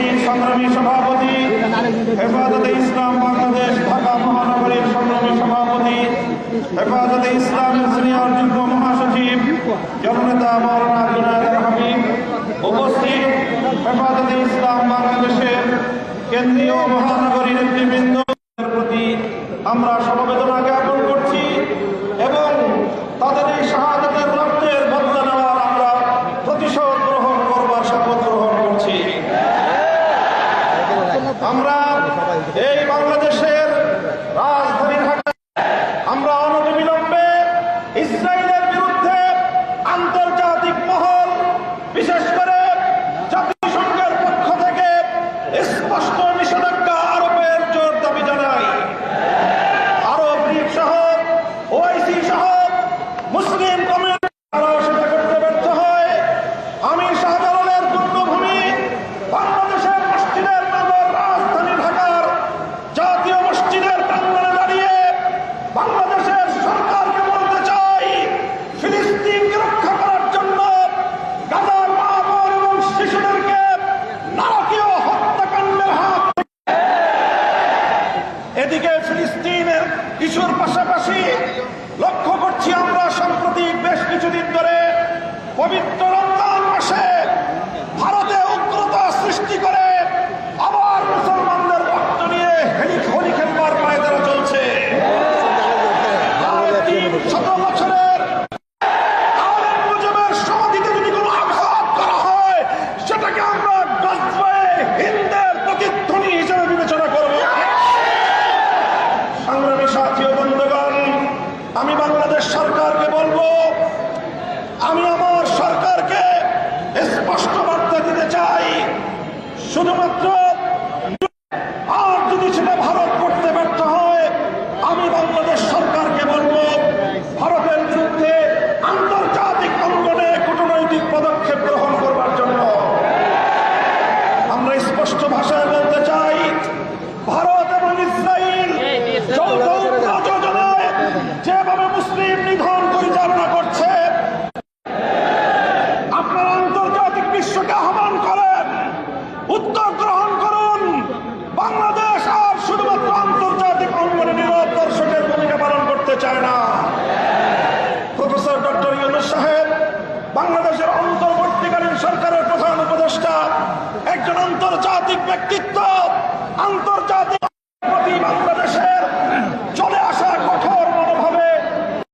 সভাপতি, সংগ্রামী সভাপতি, হেফাজতে ইসলাম বাংলাদেশ, ঢাকা মহানগরীর সংগ্রামী সভাপতি, হেফাজতে ইসলামের সিনিয়র যুগ্ম মহাসচিব, জননেতা মৌলানা জুনায়দ হাবিব, উপস্থিত হেফাজতে ইসলাম বাংলাদেশের কেন্দ্রীয় মহানগরী নেতৃবৃন্দ। প্রতি আমরা সমবেদনা জ্ঞাপন এই বাংলাদেশের রাজধানী আমরা অনতিবিলম্বে ইসরায়েলের বিরুদ্ধে আন্তর্জাতিক মহল, বিশেষ করে জাতিসংঘের পক্ষ থেকে স্পষ্ট নিষেধাজ্ঞা আরোপের জোর দাবি জানাই। আরব লীগ সহ, ওআইসি সহ, মুসলিম এদিকে ফিলিস্তিনের ইস্যুর পাশাপাশি লক্ষ্য করছি আমরা সাম্প্রতিক বেশ কিছুদিন ধরে পবিত্র রমজান মাসে ভারতে উগ্রতা সৃষ্টি করে আবার মুসলমানদের রক্ত নিয়ে হেলি হোলি খেলবার পায়দারা চলছে শত বছরের আলেম মুজিবের সমাধিতে যদি কোনো আঘাত করা হয় সেটাকে আমরা গজবে হিন্দের প্রতিধ্বনি হিসেবে বিবেচনা করব সংগ্রামী সাথী ও বন্ধুগণ আমি বাংলাদেশ সরকারকে বলব আমি আমার সরকারকে স্পষ্ট বার্তা দিতে চাই। শুধুমাত্র আর যদি সেটা ভারত করতে ব্যর্থ হয়, আমি বাংলাদেশ সরকারকে বলব, ভারতের বিরুদ্ধে আন্তর্জাতিক অঙ্গনে কূটনৈতিক পদক্ষেপ গ্রহণ করবার জন্য। আমরা স্পষ্ট ভাষায় বাংলাদেশের অন্তর্বর্তীকালীন সরকারের প্রধান উপদেষ্টা একজন আন্তর্জাতিক ব্যক্তিত্ব আন্তর্জাতিক